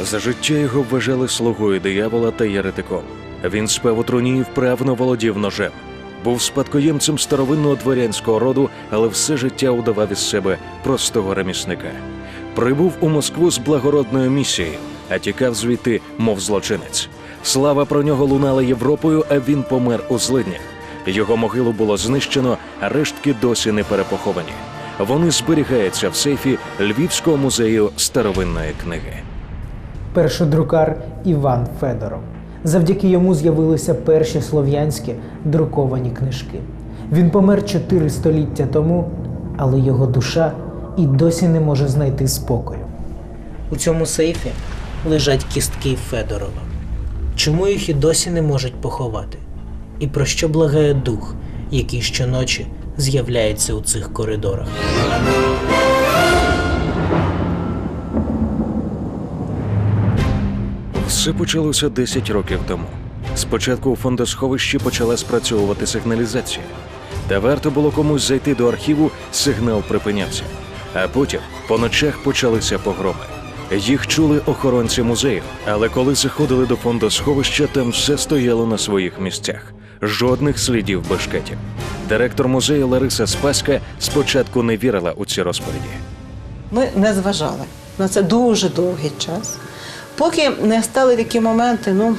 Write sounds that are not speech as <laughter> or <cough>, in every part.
За життя його вважали слугою диявола та єретиком. Він спав у труні і вправно володів ножем. Був спадкоємцем старовинного дворянського роду, але все життя удавав із себе простого ремісника. Прибув у Москву з благородною місією, а тікав звідти, мов злочинець. Слава про нього лунала Європою, а він помер у злиднях. Його могилу було знищено, а рештки досі не перепоховані. Вони зберігаються в сейфі Львівського музею старовинної книги. Першодрукар Іван Федоров. Завдяки йому з'явилися перші слов'янські друковані книжки. Він помер чотири століття тому, але його душа і досі не може знайти спокою. У цьому сейфі лежать кістки Федорова. Чому їх і досі не можуть поховати? І про що благає дух, який щоночі з'являється у цих коридорах? Все почалося 10 років тому. Спочатку у фондосховищі почала спрацьовувати сигналізація. Та варто було комусь зайти до архіву, сигнал припинявся. А потім по ночах почалися погроми. Їх чули охоронці музею, але коли заходили до фондосховища, там все стояло на своїх місцях. Жодних слідів бешкетів. Директор музею Лариса Спаська спочатку не вірила у ці розповіді. Ми не зважали на це дуже довгий час, поки не стали такі моменти, ну,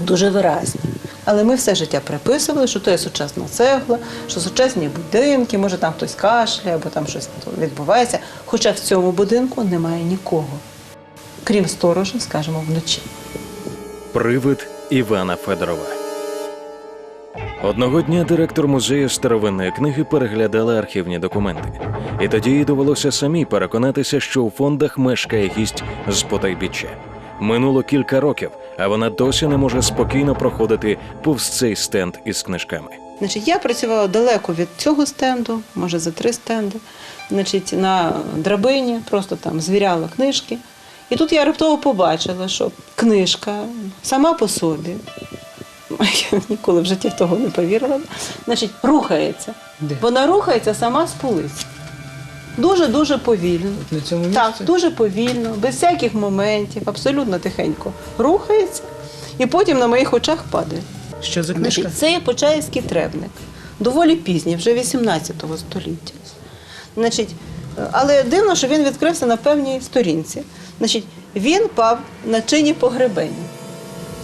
дуже виразні. Але ми все життя приписували, що то є сучасна цегла, що сучасні будинки, може там хтось кашляє або там щось відбувається. Хоча в цьому будинку немає нікого, крім сторожа, скажімо, вночі. Привид Івана Федорова. Одного дня директор музею старовинної книги переглядала архівні документи. І тоді їй довелося самі переконатися, що у фондах мешкає гість з Потайбіччя. Минуло кілька років, а вона досі не може спокійно проходити повз цей стенд із книжками. Значить, я працювала далеко від цього стенду, може за три стенди. Значить, на драбині просто там звіряла книжки. І тут я раптово побачила, що книжка сама по собі, <laughs> я ніколи в житті в того не повірила, значить, рухається. Де? Вона рухається сама з полиць. Дуже-дуже повільно. На цьому Так, дуже повільно, без всяких моментів, абсолютно тихенько рухається і потім на моїх очах падає. Що за Значить, це є Почаївський требник, доволі пізній, вже 18 століття. Значить, е, але дивно, що він відкрився на певній сторінці. Значить, він пав на чині погребення,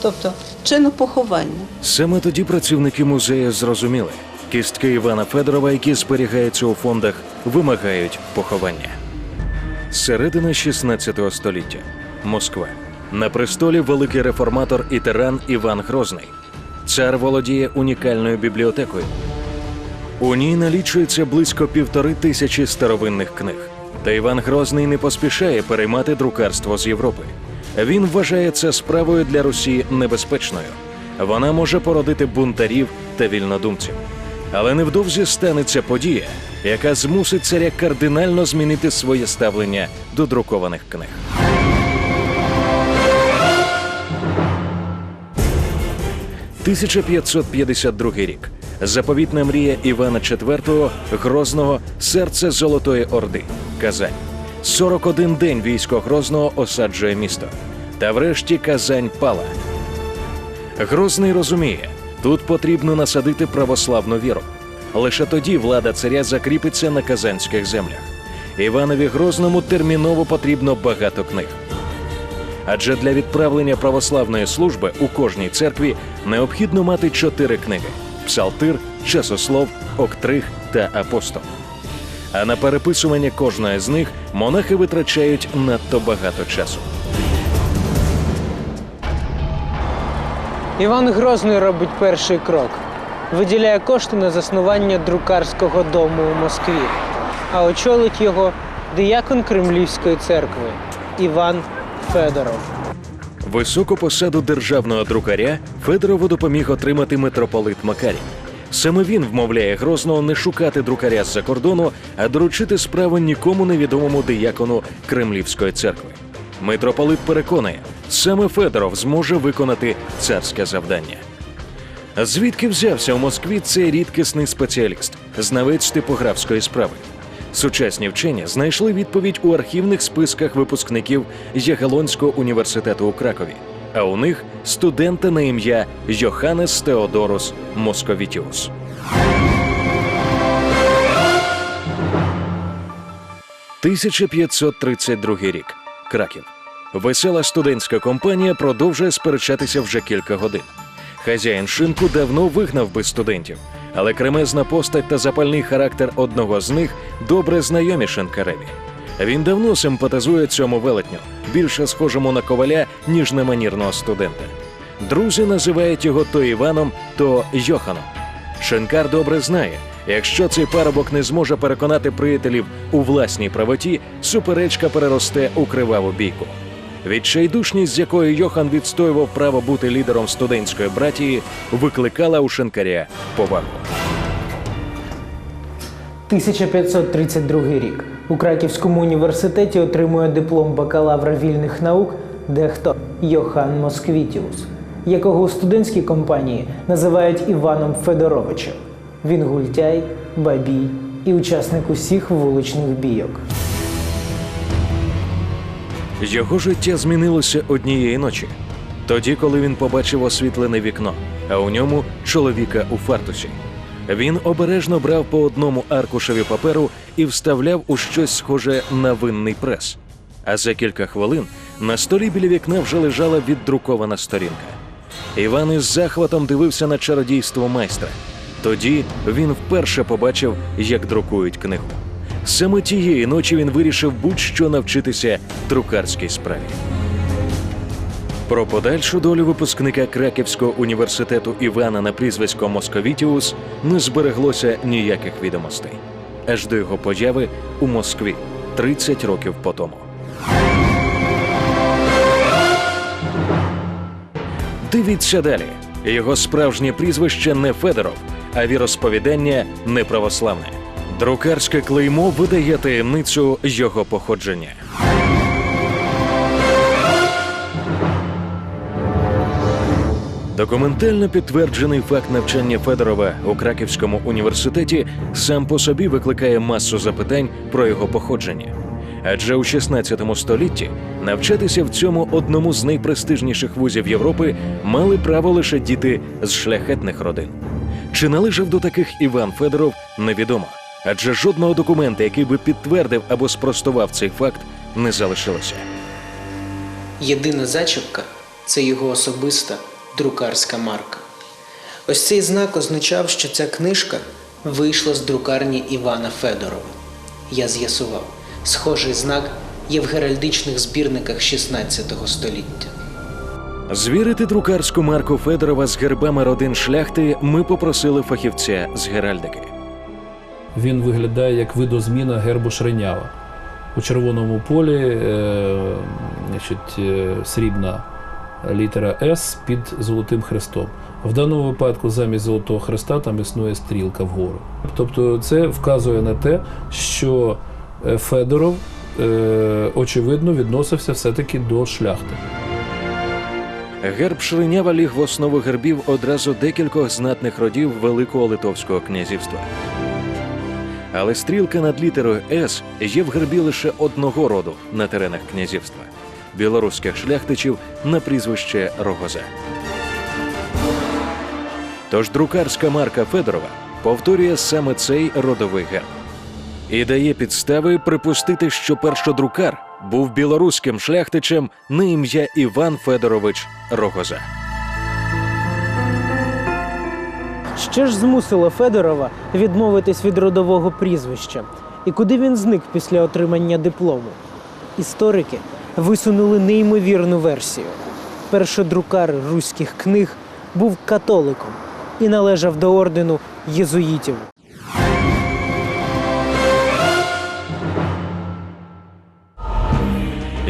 тобто чину поховання. Саме тоді працівники музею зрозуміли, кістки Івана Федорова, які зберігаються у фондах, вимагають поховання. Середина 16 століття. Москва. На престолі великий реформатор і тиран Іван Грозний. Цар володіє унікальною бібліотекою. У ній налічується близько півтори тисячі старовинних книг. Та Іван Грозний не поспішає переймати друкарство з Європи. Він вважає це справою для Русі небезпечною. Вона може породити бунтарів та вільнодумців. Але невдовзі станеться подія, яка змусить царя кардинально змінити своє ставлення до друкованих книг. – 1552 рік. Заповітна мрія Івана IV Грозного серце Золотої Орди Казань. 41 день військо Грозного осаджує місто. Та врешті Казань пала. Грозний розуміє, тут потрібно насадити православну віру. Лише тоді влада царя закріпиться на казанських землях. Іванові Грозному терміново потрібно багато книг. Адже для відправлення православної служби у кожній церкві необхідно мати чотири книги: псалтир, часослов, октриг та апостол. А на переписування кожної з них монахи витрачають надто багато часу. Іван Грозний робить перший крок. Виділяє кошти на заснування друкарського дому у Москві, а очолить його диякон Кремлівської церкви Іван Федоров. Високу посаду державного друкаря Федорову допоміг отримати митрополит Макарій. Саме він вмовляє Грозного не шукати друкаря з-за кордону, а доручити справу нікому невідомому диякону Кремлівської церкви. Митрополит переконує, саме Федоров зможе виконати царське завдання. Звідки взявся у Москві цей рідкісний спеціаліст, знавець типографської справи? Сучасні вчені знайшли відповідь у архівних списках випускників Ягелонського університету у Кракові. А у них студента на ім'я Йоханнес Теодорус Московітіус. – 1532 рік. Краків. Весела студентська компанія продовжує сперечатися вже кілька годин. Хазяїн шинку давно вигнав би студентів, але кремезна постать та запальний характер одного з них добре знайомі шинкареві. Він давно симпатизує цьому велетню, більше схожому на коваля, ніж на манірного студента. Друзі називають його то Іваном, то Йоханом. Шинкар добре знає, якщо цей парубок не зможе переконати приятелів у власній правоті, суперечка переросте у криваву бійку. Відчайдушність, з якою Йохан відстоював право бути лідером студентської братії, викликала у шинкаря повагу. 1532 рік. У Краківському університеті отримує диплом бакалавра вільних наук дехто Йохан Москвітіус, якого у студентській компанії називають Іваном Федоровичем. Він гультяй, бабій і учасник усіх вуличних бійок. Його життя змінилося однієї ночі. Тоді, коли він побачив освітлене вікно, а у ньому чоловіка у фартусі. Він обережно брав по одному аркушеві паперу і вставляв у щось схоже на винний прес. А за кілька хвилин на столі біля вікна вже лежала віддрукована сторінка. Іван із захватом дивився на чародійство майстра. Тоді він вперше побачив, як друкують книгу. Саме тієї ночі він вирішив будь-що навчитися друкарській справі. Про подальшу долю випускника Краківського університету Івана на прізвисько Московітіус не збереглося ніяких відомостей. Аж до його появи у Москві 30 років по тому. Дивіться далі. Його справжнє прізвище не Федоров, а віросповідання неправославне. Друкарське клеймо видає таємницю його походження. Документально підтверджений факт навчання Федорова у Краківському університеті сам по собі викликає масу запитань про його походження. Адже у 16 столітті навчатися в цьому одному з найпрестижніших вузів Європи мали право лише діти з шляхетних родин. Чи належав до таких Іван Федоров, невідомо. Адже жодного документа, який би підтвердив або спростував цей факт, не залишилося. Єдина зачіпка це його особиста друкарська марка. Ось цей знак означав, що ця книжка вийшла з друкарні Івана Федорова. Я з'ясував, схожий знак є в геральдичних збірниках 16 століття. Звірити друкарську марку Федорова з гербами родин шляхти ми попросили фахівця з геральдики. Він виглядає як видозміна гербу Шренява. У червоному полі е, значить, е, срібна літера С під золотим хрестом. В даному випадку замість золотого хреста там існує стрілка вгору. Тобто це вказує на те, що е, Федоров е, очевидно відносився все-таки до шляхти. Герб Шринява ліг в основу гербів одразу декількох знатних родів Великого Литовського князівства. Але стрілка над літерою С є в гербі лише одного роду на теренах князівства білоруських шляхтичів на прізвище Рогоза. Тож друкарська марка Федорова повторює саме цей родовий герб і дає підстави припустити, що першодрукар був білоруським шляхтичем на ім'я Іван Федорович Рогоза. Що ж змусило Федорова відмовитись від родового прізвища? І куди він зник після отримання диплому? Історики висунули неймовірну версію. Першодрукар руських книг був католиком і належав до ордену єзуїтів.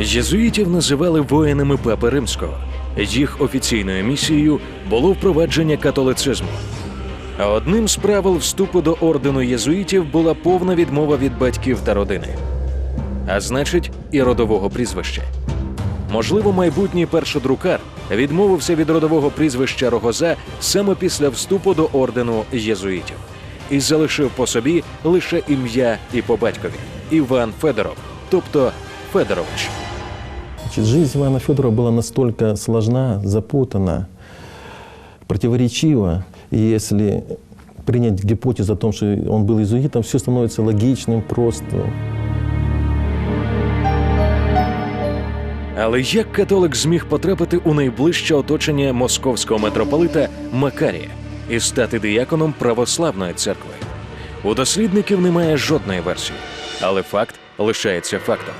Єзуїтів називали воїнами Папи Римського. Їх офіційною місією було впровадження католицизму. А одним з правил вступу до ордену єзуїтів була повна відмова від батьків та родини, а значить, і родового прізвища. Можливо, майбутній першодрукар відмовився від родового прізвища Рогоза саме після вступу до ордену єзуїтів. і залишив по собі лише ім'я і по батькові Іван Федоров, тобто Федорович. Значит, жизнь Ивана Федорова была настолько сложна, запутана, противоречива. И если принять гипотезу о том, что он был иезуитом, все становится логичным, просто. Але як католик зміг потрапити у найближче оточення московського митрополита Макарія і стати дияконом православної церкви? У дослідників немає жодної версії, але факт лишається фактом.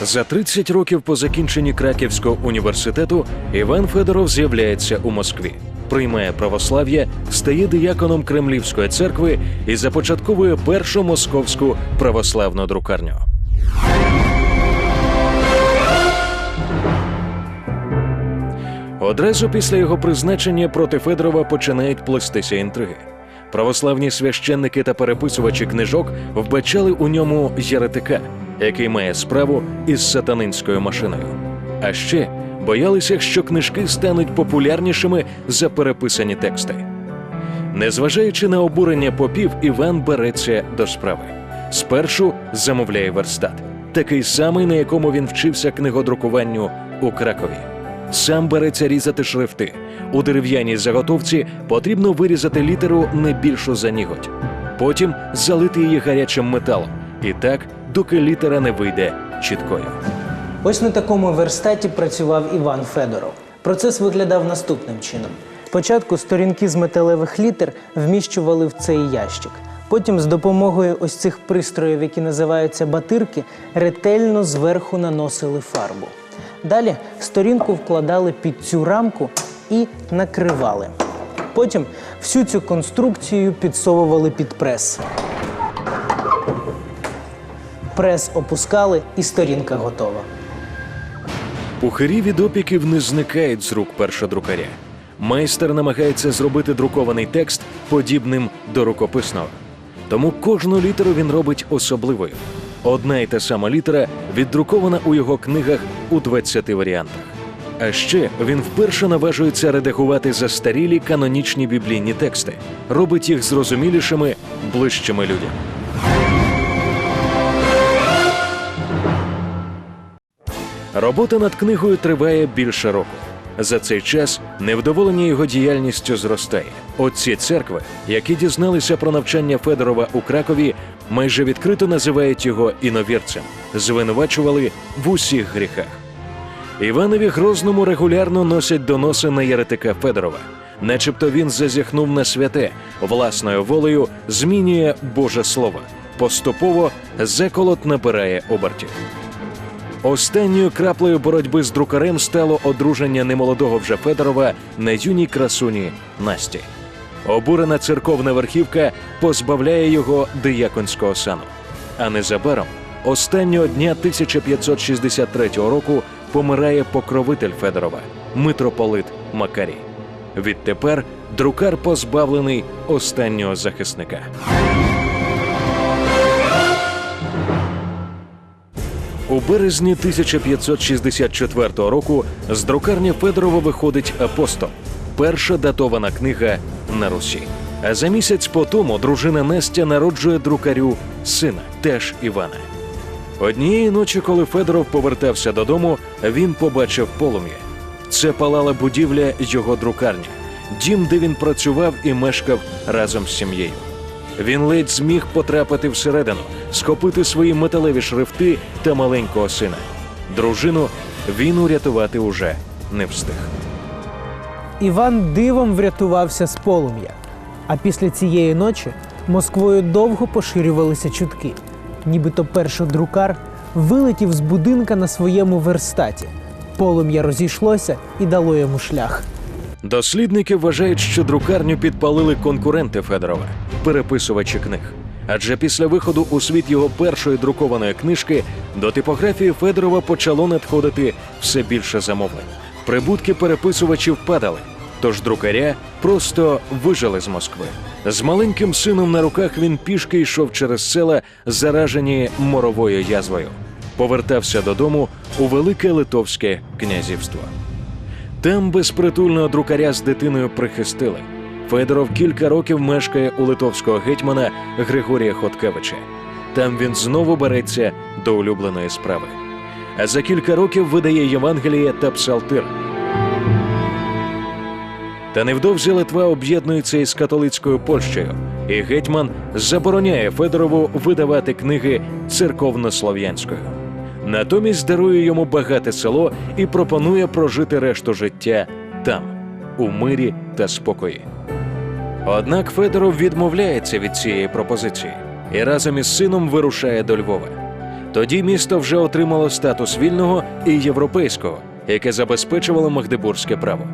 За 30 років по закінченні Краківського університету Іван Федоров з'являється у Москві, приймає православ'я, стає дияконом Кремлівської церкви і започатковує першу московську православну друкарню. Одразу після його призначення проти Федорова починають плестися інтриги. Православні священники та переписувачі книжок вбачали у ньому єретика, який має справу із сатанинською машиною. А ще боялися, що книжки стануть популярнішими за переписані тексти. Незважаючи на обурення попів, Іван береться до справи. Спершу замовляє верстат, такий самий, на якому він вчився книгодрукуванню у Кракові. Сам береться різати шрифти. У дерев'яній заготовці потрібно вирізати літеру не більшу за ніготь. Потім залити її гарячим металом. І так, доки літера не вийде чіткою. Ось на такому верстаті працював Іван Федоров. Процес виглядав наступним чином: спочатку сторінки з металевих літер вміщували в цей ящик. Потім з допомогою ось цих пристроїв, які називаються батирки, ретельно зверху наносили фарбу. Далі сторінку вкладали під цю рамку і накривали. Потім всю цю конструкцію підсовували під прес. Прес опускали, і сторінка готова. Пухарі від опіків не зникають з рук першодрукаря. Майстер намагається зробити друкований текст подібним до рукописного. Тому кожну літеру він робить особливою. Одна й та сама літера віддрукована у його книгах у 20 варіантах. А ще він вперше наважується редагувати застарілі канонічні біблійні тексти, робить їх зрозумілішими, ближчими людям. Робота над книгою триває більше року. За цей час невдоволення його діяльністю зростає. Отці церкви, які дізналися про навчання Федорова у Кракові, майже відкрито називають його іновірцем, звинувачували в усіх гріхах. Іванові Грозному регулярно носять доноси на єретика Федорова, начебто він зазіхнув на святе, власною волею змінює Боже Слово. Поступово заколот набирає обертів. Останньою краплею боротьби з друкарем стало одруження немолодого вже Федорова на юній красуні Насті. Обурена церковна верхівка позбавляє його дияконського сану. А незабаром, останнього дня 1563 року, помирає покровитель Федорова, митрополит Макарій. Відтепер друкар позбавлений останнього захисника. У березні 1564 року з друкарні Федорова виходить апостол, перша датована книга на Русі. А за місяць по тому дружина Настя народжує друкарю сина, теж Івана. Однієї ночі, коли Федоров повертався додому, він побачив полум'я. Це палала будівля його друкарні, дім, де він працював і мешкав разом з сім'єю. Він ледь зміг потрапити всередину, схопити свої металеві шрифти та маленького сина. Дружину він урятувати уже не встиг. Іван дивом врятувався з полум'я. А після цієї ночі Москвою довго поширювалися чутки, нібито першодрукар вилетів з будинка на своєму верстаті. Полум'я розійшлося і дало йому шлях. Дослідники вважають, що друкарню підпалили конкуренти Федорова, переписувачі книг. Адже після виходу у світ його першої друкованої книжки до типографії Федорова почало надходити все більше замовлень. Прибутки переписувачів падали, тож друкаря просто вижили з Москви. З маленьким сином на руках він пішки йшов через села, заражені моровою язвою. Повертався додому у Велике Литовське князівство. Там безпритульного друкаря з дитиною прихистили. Федоров кілька років мешкає у литовського гетьмана Григорія Хоткевича. Там він знову береться до улюбленої справи. А за кілька років видає Євангеліє та Псалтир. Та невдовзі Литва об'єднується із католицькою Польщею, і гетьман забороняє Федорову видавати книги церковнослов'янською. Натомість дарує йому багате село і пропонує прожити решту життя там, у мирі та спокої. Однак Федоров відмовляється від цієї пропозиції і разом із сином вирушає до Львова. Тоді місто вже отримало статус вільного і європейського, яке забезпечувало магдебурзьке право.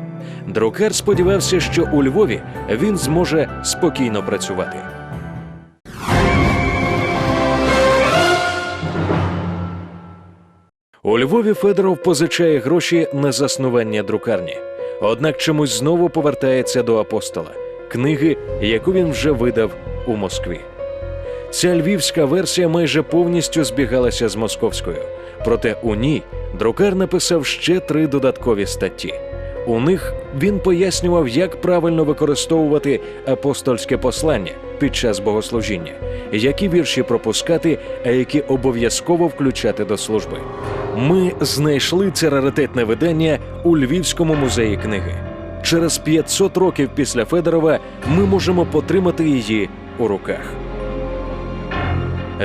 Друкар сподівався, що у Львові він зможе спокійно працювати. У Львові Федоров позичає гроші на заснування друкарні. Однак чомусь знову повертається до апостола книги, яку він вже видав у Москві. Ця львівська версія майже повністю збігалася з московською. Проте у ній друкар написав ще три додаткові статті. У них він пояснював, як правильно використовувати апостольське послання під час богослужіння, які вірші пропускати, а які обов'язково включати до служби. Ми знайшли це раритетне видання у Львівському музеї книги. Через 500 років після Федорова ми можемо потримати її у руках.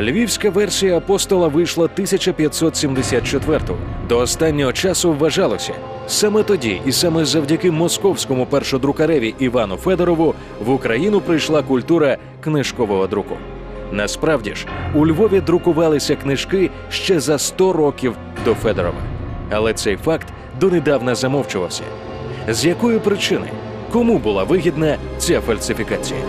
Львівська версія апостола вийшла 1574-го. До останнього часу вважалося, саме тоді і саме завдяки московському першодрукареві Івану Федорову в Україну прийшла культура книжкового друку. Насправді ж, у Львові друкувалися книжки ще за 100 років до Федорова. Але цей факт донедавна замовчувався. З якої причини? Кому була вигідна ця фальсифікація?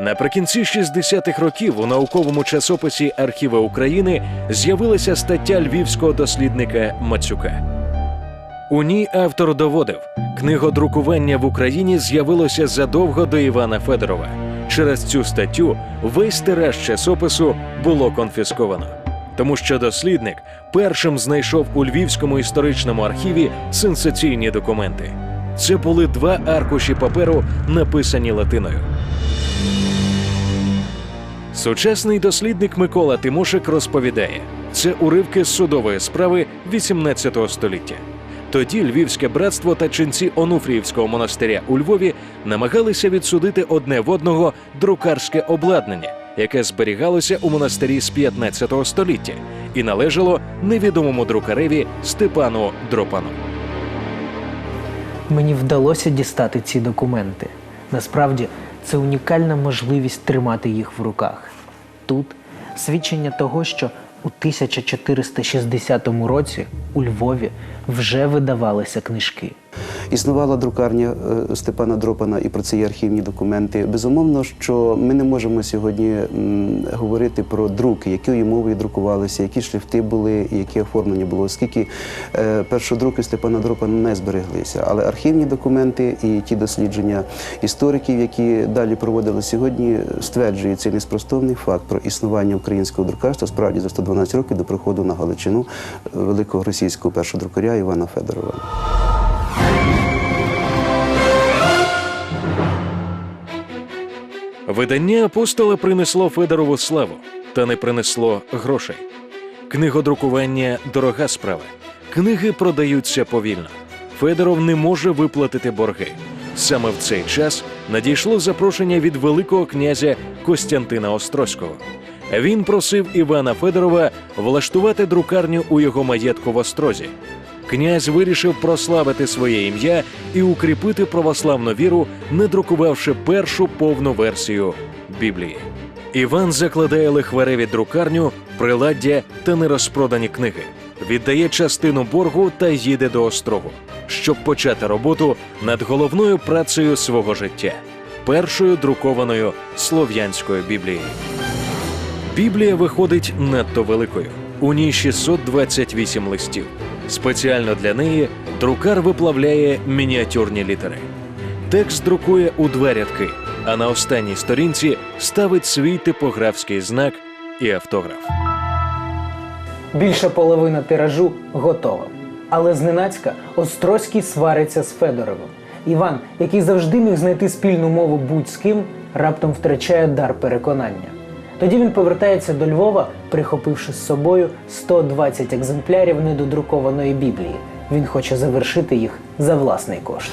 Наприкінці 60-х років у науковому часописі Архіви України з'явилася стаття львівського дослідника Мацюка. У ній автор доводив, книгодрукування в Україні з'явилося задовго до Івана Федорова. Через цю статтю весь тираж часопису було конфісковано, тому що дослідник першим знайшов у Львівському історичному архіві сенсаційні документи. Це були два аркуші паперу, написані латиною. Сучасний дослідник Микола Тимошик розповідає, це уривки з судової справи 18 століття. Тоді Львівське братство та ченці Онуфріївського монастиря у Львові намагалися відсудити одне в одного друкарське обладнання, яке зберігалося у монастирі з 15 століття і належало невідомому друкареві Степану Дропану. Мені вдалося дістати ці документи. Насправді, це унікальна можливість тримати їх в руках. Тут свідчення того, що у 1460 році у Львові вже видавалися книжки. Існувала друкарня е, Степана Дропана, і про є архівні документи. Безумовно, що ми не можемо сьогодні говорити про друки, якою мовою друкувалися, які шрифти були, і яке оформлення було, оскільки е, першодруки Степана Дропана не збереглися. Але архівні документи і ті дослідження істориків, які далі проводили сьогодні, стверджують цей неспростовний факт про існування українського друкарства справді за 112 років до приходу на Галичину е, великого російського першодрукаря Івана Федорова. Видання апостола принесло Федорову славу, та не принесло грошей. Книгодрукування дорога справа. Книги продаються повільно. Федоров не може виплатити борги. Саме в цей час надійшло запрошення від Великого князя Костянтина Острозького. Він просив Івана Федорова влаштувати друкарню у його маєтку в Острозі. Князь вирішив прославити своє ім'я і укріпити православну віру, не друкувавши першу повну версію Біблії. Іван закладає лихвареві друкарню, приладдя та нерозпродані книги, віддає частину боргу та їде до острогу, щоб почати роботу над головною працею свого життя першою друкованою слов'янською Біблією. Біблія виходить надто великою. У ній 628 листів. Спеціально для неї друкар виплавляє мініатюрні літери. Текст друкує у два рядки, а на останній сторінці ставить свій типографський знак і автограф. Більша половина тиражу готова. Але зненацька Острозький свариться з Федоровим. Іван, який завжди міг знайти спільну мову будь з ким, раптом втрачає дар переконання. Тоді він повертається до Львова, прихопивши з собою 120 екземплярів недодрукованої Біблії. Він хоче завершити їх за власний кошт.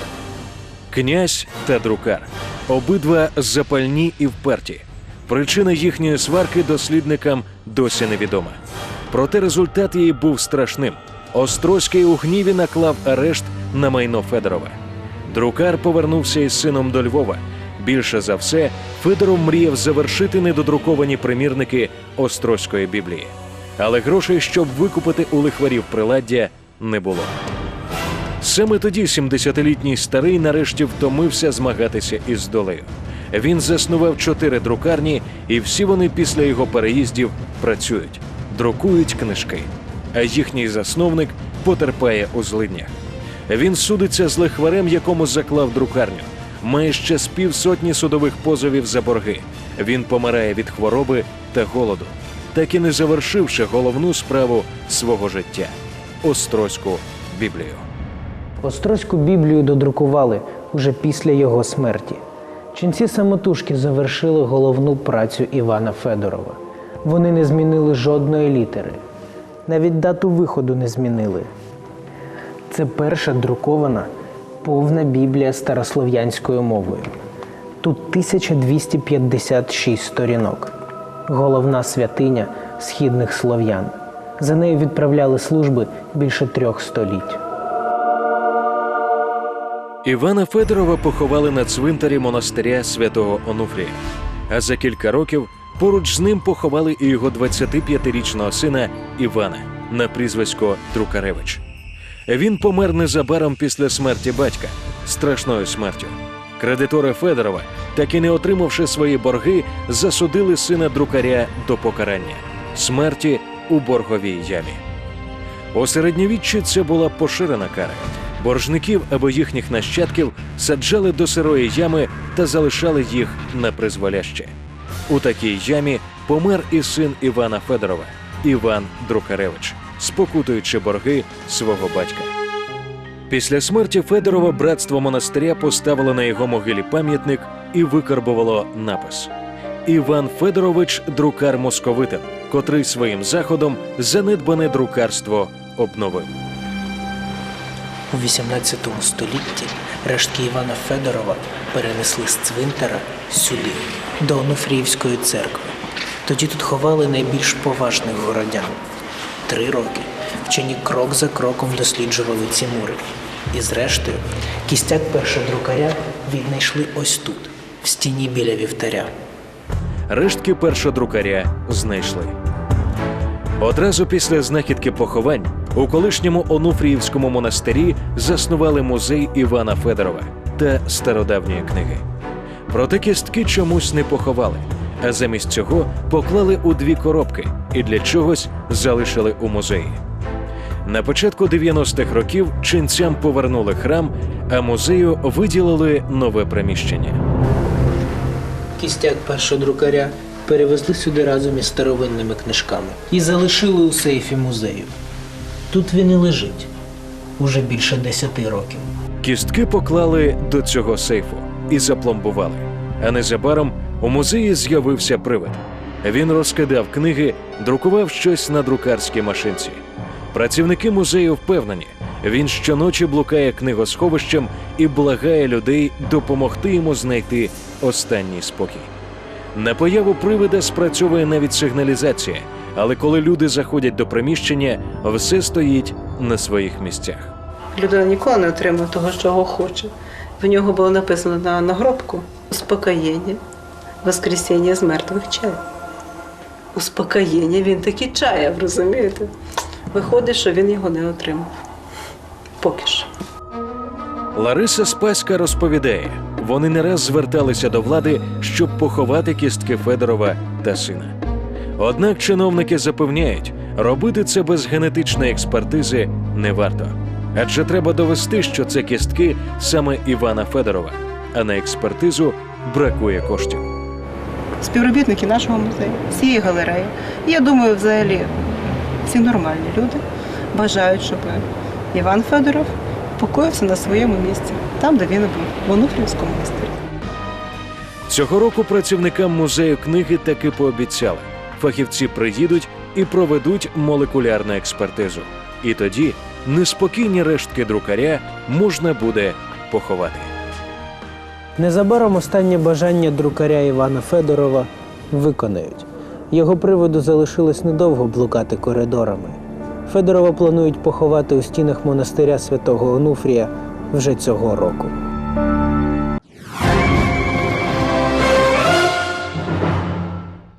Князь та друкар обидва запальні і вперті. Причина їхньої сварки дослідникам досі невідома. Проте результат її був страшним. Острозький у гніві наклав арешт на майно Федорова. Друкар повернувся із сином до Львова. Більше за все, Федоров мріяв завершити недодруковані примірники Острозької Біблії. Але грошей, щоб викупити у лихварів приладдя, не було. Саме тоді 70-літній старий нарешті втомився змагатися із долею. Він заснував чотири друкарні, і всі вони після його переїздів працюють, друкують книжки. А їхній засновник потерпає у злиднях. Він судиться з лихварем, якому заклав друкарню. Має ще з півсотні судових позовів за борги. Він помирає від хвороби та голоду, так і не завершивши головну справу свого життя Острозьку Біблію. Острозьку Біблію додрукували уже після його смерті. Ченці самотужки завершили головну працю Івана Федорова. Вони не змінили жодної літери, навіть дату виходу не змінили. Це перша друкована повна Біблія старослов'янською мовою. Тут 1256 сторінок. Головна святиня східних слов'ян. За нею відправляли служби більше трьох століть. Івана Федорова поховали на цвинтарі монастиря святого Онуфрія. А за кілька років поруч з ним поховали і його 25-річного сина Івана на прізвисько Друкаревич. Він помер незабаром після смерті батька страшною смертю. Кредитори Федорова, так і не отримавши свої борги, засудили сина друкаря до покарання смерті у борговій ямі. У середньовіччі це була поширена кара. Боржників або їхніх нащадків саджали до сирої ями та залишали їх на призволяще. У такій ямі помер і син Івана Федорова, Іван Друкаревич, спокутуючи борги свого батька. Після смерті Федорова братство монастиря поставило на його могилі пам'ятник і викарбувало напис Іван Федорович друкар московитин, котрий своїм заходом занедбане друкарство обновив. У 18 столітті рештки Івана Федорова перенесли з цвинтара сюди, до Онуфріївської церкви. Тоді тут ховали найбільш поважних городян. Три роки вчені крок за кроком досліджували ці мури. І зрештою, кістяк першодрукаря віднайшли ось тут, в стіні біля вівтаря. Рештки першодрукаря знайшли. Одразу після знахідки поховань у колишньому Онуфріївському монастирі заснували музей Івана Федорова та стародавньої книги. Проте кістки чомусь не поховали, а замість цього поклали у дві коробки і для чогось залишили у музеї. На початку 90-х років ченцям повернули храм, а музею виділили нове приміщення. Кістяк першодрукаря перевезли сюди разом із старовинними книжками і залишили у сейфі музею. Тут він і лежить уже більше десяти років. Кістки поклали до цього сейфу і запломбували. А незабаром у музеї з'явився привид. Він розкидав книги, друкував щось на друкарській машинці. Працівники музею впевнені, він щоночі блукає книгосховищем і благає людей допомогти йому знайти останній спокій. На появу привида спрацьовує навіть сигналізація, але коли люди заходять до приміщення, все стоїть на своїх місцях. Людина ніколи не отримує того, чого хоче. В нього було написано на нагробку успокоєння, воскресіння з мертвих чай. Успокоєння він таки чаяв, розумієте? Виходить, що він його не отримав. Поки що. Лариса Спаська розповідає, вони не раз зверталися до влади, щоб поховати кістки Федорова та сина. Однак чиновники запевняють, робити це без генетичної експертизи не варто. Адже треба довести, що це кістки саме Івана Федорова, а на експертизу бракує коштів. Співробітники нашого музею, всієї галереї. Я думаю, взагалі, всі нормальні люди бажають, щоб Іван Федоров покоївся на своєму місці, там, де він був, в Онуфрівському монастирі. Цього року працівникам музею книги таки пообіцяли. Фахівці приїдуть і проведуть молекулярну експертизу. І тоді неспокійні рештки друкаря можна буде поховати. Незабаром останнє бажання друкаря Івана Федорова виконають. Його приводу залишилось недовго блукати коридорами. Федорова планують поховати у стінах монастиря святого Онуфрія вже цього року.